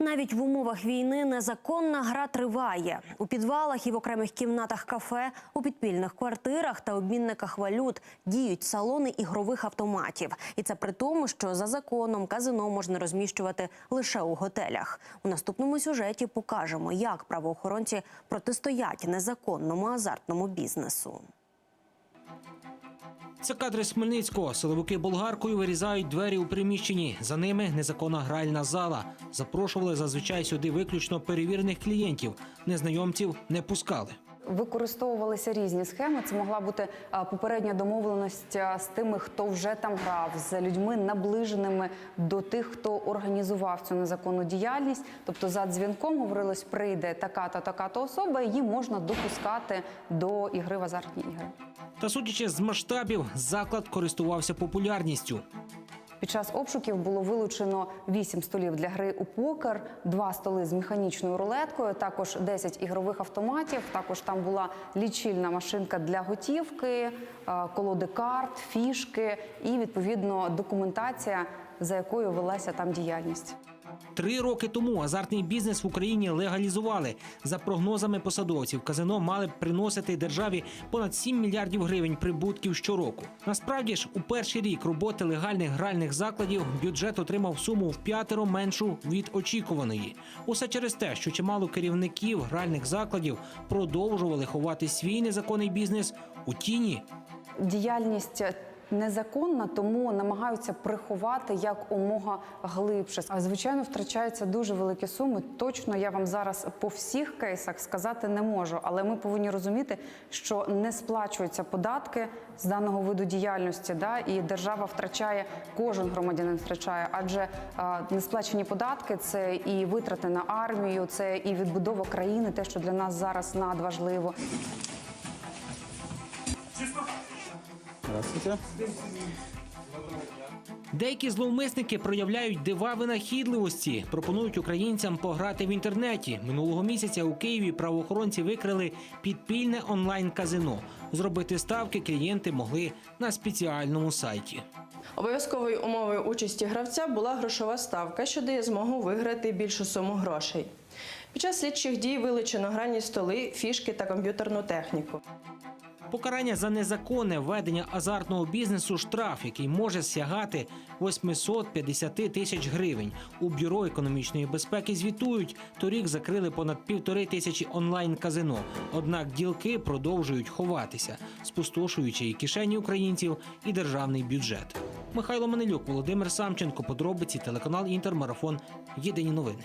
Навіть в умовах війни незаконна гра триває у підвалах і в окремих кімнатах кафе, у підпільних квартирах та обмінниках валют діють салони ігрових автоматів, і це при тому, що за законом казино можна розміщувати лише у готелях. У наступному сюжеті покажемо, як правоохоронці протистоять незаконному азартному бізнесу. Це кадри з Хмельницького. Силовики болгаркою вирізають двері у приміщенні. За ними незаконна гральна зала. Запрошували зазвичай сюди виключно перевірених клієнтів. Незнайомців не пускали. Використовувалися різні схеми. Це могла бути попередня домовленість з тими, хто вже там грав, з людьми наближеними до тих, хто організував цю незаконну діяльність. Тобто за дзвінком говорилось, прийде така-то, така-то особа, її можна допускати до ігри в азартні ігри. Та судячи з масштабів, заклад користувався популярністю. Під час обшуків було вилучено 8 столів для гри у покер, 2 столи з механічною рулеткою, також 10 ігрових автоматів. Також там була лічильна машинка для готівки, е, колоди карт, фішки і відповідно документація, за якою велася там діяльність. Три роки тому азартний бізнес в Україні легалізували. За прогнозами посадовців, казино мали б приносити державі понад 7 мільярдів гривень прибутків щороку. Насправді ж, у перший рік роботи легальних гральних закладів бюджет отримав суму в п'ятеро меншу від очікуваної. Усе через те, що чимало керівників гральних закладів продовжували ховати свій незаконний бізнес у тіні Діяльність незаконна, тому намагаються приховати як умога глибше. А звичайно, втрачаються дуже великі суми. Точно я вам зараз по всіх кейсах сказати не можу, але ми повинні розуміти, що не сплачуються податки з даного виду діяльності, да, і держава втрачає, кожен громадянин втрачає, адже а, несплачені податки це і витрати на армію, це і відбудова країни, те, що для нас зараз надважливо. Здравствуйте. Деякі зловмисники проявляють дива винахідливості, пропонують українцям пограти в інтернеті. Минулого місяця у Києві правоохоронці викрили підпільне онлайн-казино. Зробити ставки клієнти могли на спеціальному сайті. Обов'язковою умовою участі гравця була грошова ставка, що дає змогу виграти більшу суму грошей. Під час слідчих дій вилучено грані столи, фішки та комп'ютерну техніку. Покарання за незаконне ведення азартного бізнесу штраф, який може сягати 850 тисяч гривень. У бюро економічної безпеки звітують, торік закрили понад півтори тисячі онлайн-казино. Однак ділки продовжують ховатися, спустошуючи і кишені українців, і державний бюджет. Михайло Манелюк, Володимир Самченко. Подробиці телеканал Інтермарафон. Єдині новини.